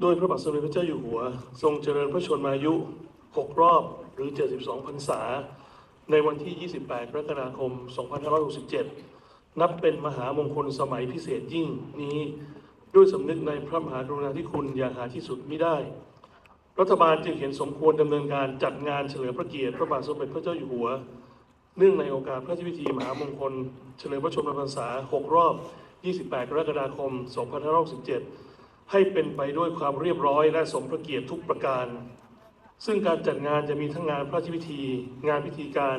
โดยพระบาทสมเด็จพระเจ้าอยู่หัว ทรงเจริญพระชนมายุ 6 รอบหรือ 72พรรษา ในวันที่ 28 กรกฎาคม 2567 นับเป็นมหามงคลสมัยพิเศษยิ่งนี้ด้วยสำนึกในพระมหากรุณาธิคุณอย่างหาที่สุดมิได้ รัฐบาลจึงเห็นสมควรดำเนินการจัดงานเฉลิมพระเกียรติพระบาทสมเด็จพระเจ้าอยู่หัว เนื่องในโอกาสพระราชพิธีมหามงคล เฉลิมพระชนมพรรษา 6 รอบ 28 กรกฎาคม 2567 ให้เป็นไปด้วยความเรียบร้อยและสมพระเกียรติทุกประการ ซึ่งการจัดงานจะมีทั้งงานพระราชพิธี งานพิธีการ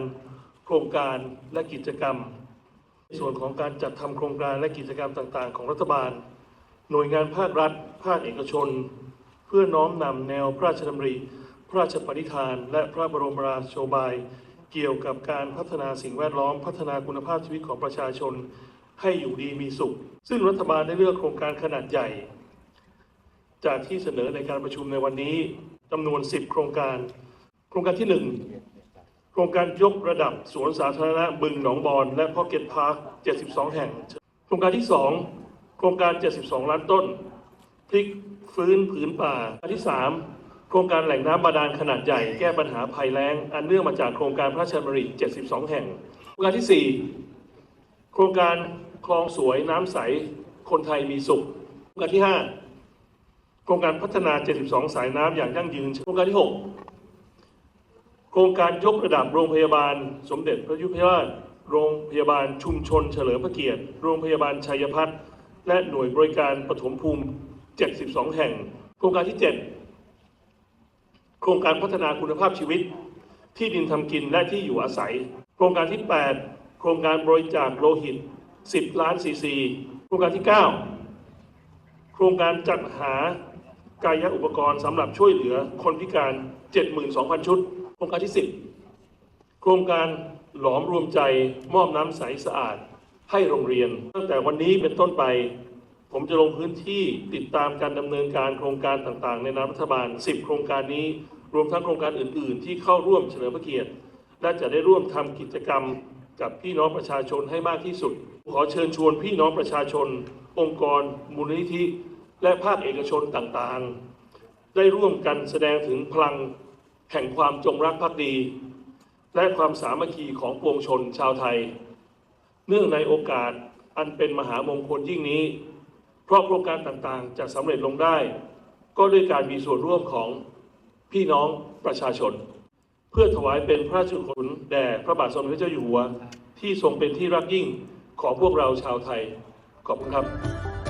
โครงการและกิจกรรม ในส่วนของการจัดทำโครงการและกิจกรรมต่างๆ ของรัฐบาล หน่วยงานภาครัฐ ภาคเอกชน เพื่อน้อมนำแนวพระราชดำริ พระราชปณิธาน และพระบรมราโชบาย เกี่ยวกับการพัฒนาสิ่งแวดล้อมพัฒนาคุณภาพชีวิตของประชาชน ให้อยู่ดีมีสุข ซึ่งรัฐบาลได้เลือกโครงการขนาดใหญ่ จากที่เสนอในการประชุมในวันนี้จำนวน 10 โครงการ โครงการที่ 1 โครงการยกระดับสวนสาธารณะบึงหนองบอนและพ็อกเก็ตพาร์ค 72 แห่ง โครงการที่ 2 โครงการ 72 ล้านต้น พลิกฟื้นผืนป่าอันที่ 3 โครงการแหล่งน้ำบาดาลขนาดใหญ่แก้ปัญหาภัยแล้ง อันเนื่องมาจากโครงการพระราชดำริ 72 แห่ง โครงการที่ 4 โครงการคลองสวยน้ำใส คนไทยมีสุข โครงการที่ 5 โครงการพัฒนา 72 สายน้ำอย่างยั่งยืน โครงการที่ 6 โครงการยกระดับโรงพยาบาล สมเด็จพระยุพราช โรงพยาบาลชุมชน เฉลิมพระเกียรติ โรงพยาบาลชัยพัฒน์และหน่วยบริการปฐมภูมิ 72 แห่ง โครงการที่ 7 โครงการพัฒนาคุณภาพชีวิต ที่ดินทำกินและที่อยู่อาศัย โครงการที่ 8 โครงการบริจาคโลหิต 10 ล้านซีซี โครงการที่ 9 โครงการจัดหา กายอุปกรณ์สำหรับช่วยเหลือคนพิการ 72,000 ชุด โครงการที่ 10 โครงการหลอมรวมใจมอบน้ำใสสะอาด ให้โรงเรียน ตั้งแต่วันนี้เป็นต้นไป ผมจะลงพื้นที่ติดตามการดำเนินการโครงการต่างๆ ในนามรัฐบาล 10 โครงการนี้ รวมทั้งโครงการอื่น ๆ ที่เข้าร่วมเฉลิมพระเกียรติและจะได้ร่วมทำกิจกรรมกับพี่น้องประชาชนให้มากที่สุด ขอเชิญชวนพี่น้องประชาชน องค์กรมูลนิธิ และภาคเอกชนต่างๆ ได้ร่วมกันแสดงถึงพลังแห่งความจงรักภักดี และความสามัคคีของปวงชนชาวไทย เนื่องในโอกาสอันเป็นมหามงคลยิ่งนี้ เพราะโครงการต่างๆ จะสำเร็จลงได้ ก็ด้วยการมีส่วนร่วมของพี่น้องประชาชน เพื่อถวายเป็นพระราชกุศลแด่พระบาทสมเด็จพระเจ้าอยู่หัว ที่ทรงเป็นที่รักยิ่งของพวกเราชาวไทย ขอบคุณครับ